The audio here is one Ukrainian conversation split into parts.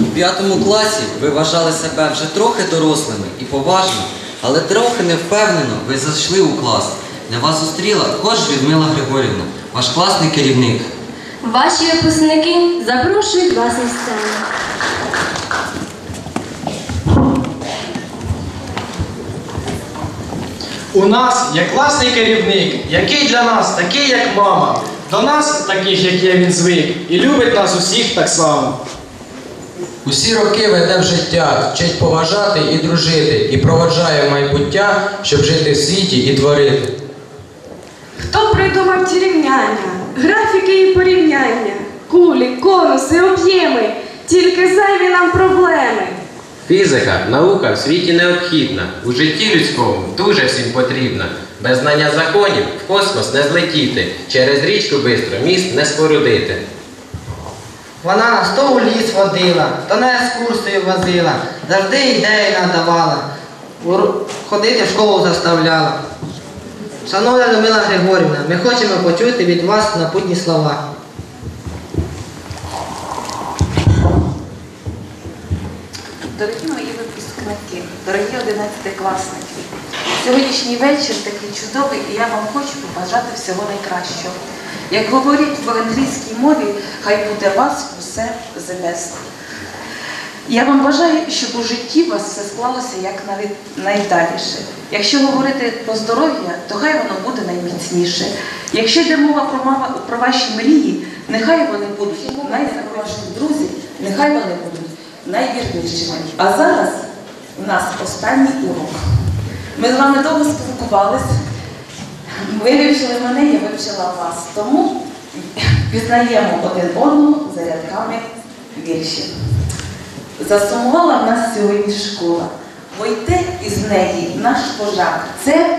У п'ятому класі ви вважали себе вже трохи дорослими і поважно, але трохи невпевнено ви зайшли у клас, де вас зустріла також Людмила Григорівна, ваш класний керівник. Ваші випускники запрошують вас на сцену. У нас є класний керівник, який для нас такий, як мама. До нас, таких, як є, він звик, і любить нас усіх так само. Усі роки веде в життя, вчить поважати і дружити, і проваджає майбуття, щоб жити в світі і творити. Хто придумав ці рівняння, графіки і порівняння, кулі, конуси, об'єми, тільки зайві нам проблеми. Фізика, наука в світі необхідна, у житті людському дуже всім потрібна. Без знання законів в космос не злетіти, через річку бистро міст не спорудити. Вона нас то у ліс водила, то на екскурсію возила, завжди ідеї надавала, ходити в школу заставляла. Шановна Людмила Григорівна, ми хочемо почути від вас напутні слова. Дорогі мої випускники, дорогі одинадцятикласники, сьогоднішній вечір такий чудовий, і я вам хочу побажати всього найкращого. Як говорять в англійській мові, хай буде вас усе best. Я вам бажаю, щоб у житті у вас все склалося як навіть найдаліше. Якщо говорити про здоров'я, то хай воно буде найміцніше. Якщо йде мова про, мава- про ваші мрії, нехай вони будуть найзакрошені друзі, нехай вони будуть найвірнішими. А зараз у нас останній урок. Ми з вами довго спілкувались. Ви вивчили мене, я вивчила вас. Тому пізнаємо один одного за рядками віршів. Засумувала в нас сьогодні школа. Войте із неї наш пожар. Це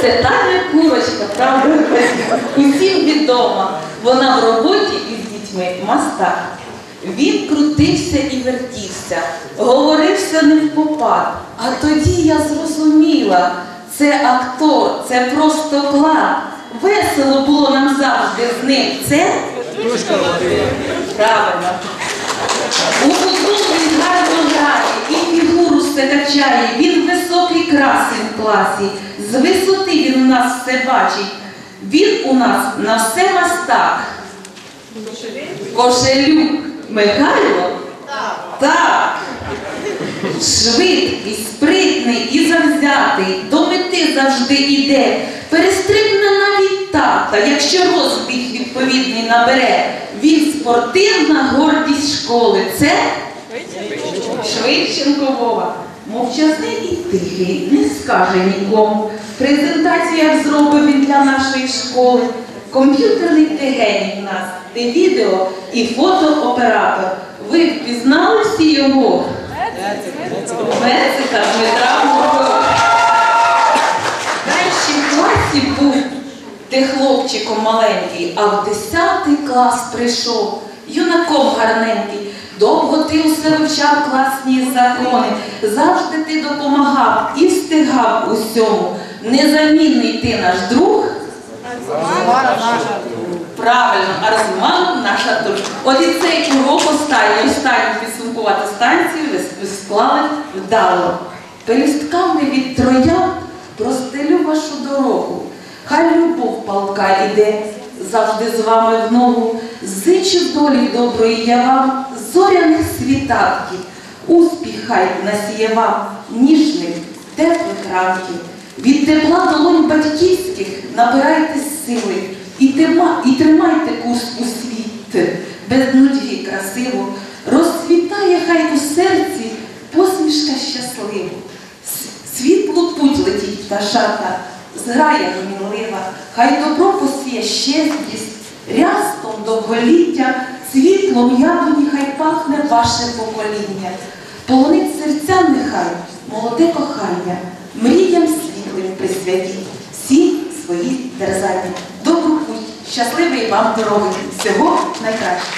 Це та курочка, правда? Усім відома. Вона в роботі із дітьми мастак. Він крутився і вертівся, говорився не в попад. А тоді я зрозуміла, це актор, це просто клад. Весело було нам завжди з ним. Це правильно. У він гарно грає і фігуру все качає. Він високий красень в класі. З висоти він у нас все бачить. Він у нас на все мастак. Кошелюк Михайло? Так. Швидкий, спритний і завзятий, до мети завжди іде. Перестрибне навіть тата, якщо розбіг відповідний набере. Він спортивна гордість школи. Це Швидченко Вова. Мовчазний і тихий, не скаже нікому. Презентацію як зробив він для нашої школи. Комп'ютерний ти в нас, ти відео і фотооператор. Ви впізнали всі його? Мецика Дмитра Муркова. Перший в класі був ти хлопчиком маленький, а в десятий клас прийшов юнаком гарненький. Довго ти усе вивчав класні закони, завжди ти допомагав і встигав усьому. Незамінний ти наш друг. Правильно, Арзуман наша дружба. От і цей урок останній, останню підсумкувати станцію ви, склали вдало. Пелюстками від троян простелю вашу дорогу. Хай любов палка іде завжди з вами в ногу. Зичу долі доброї я вам, зоряних світанків. Успіх хай насіє вам ніжних, теплих ранків. Від тепла долонь батьківських набирайтесь сили і, тима, і тримайте курс у світ, без нудьги красиво. Розцвітає хай у серці посмішка щаслива. Світло путь летіть пташата, зграя гмінлива, хай добро посіє щедрість, рястом довголіття, світлом яблуні хай пахне ваше покоління. Полонить серця нехай, молоде кохання, мріям світлим присвятіть всі свої терзання. Добру путь, щасливої вам дороги, всього найкращого.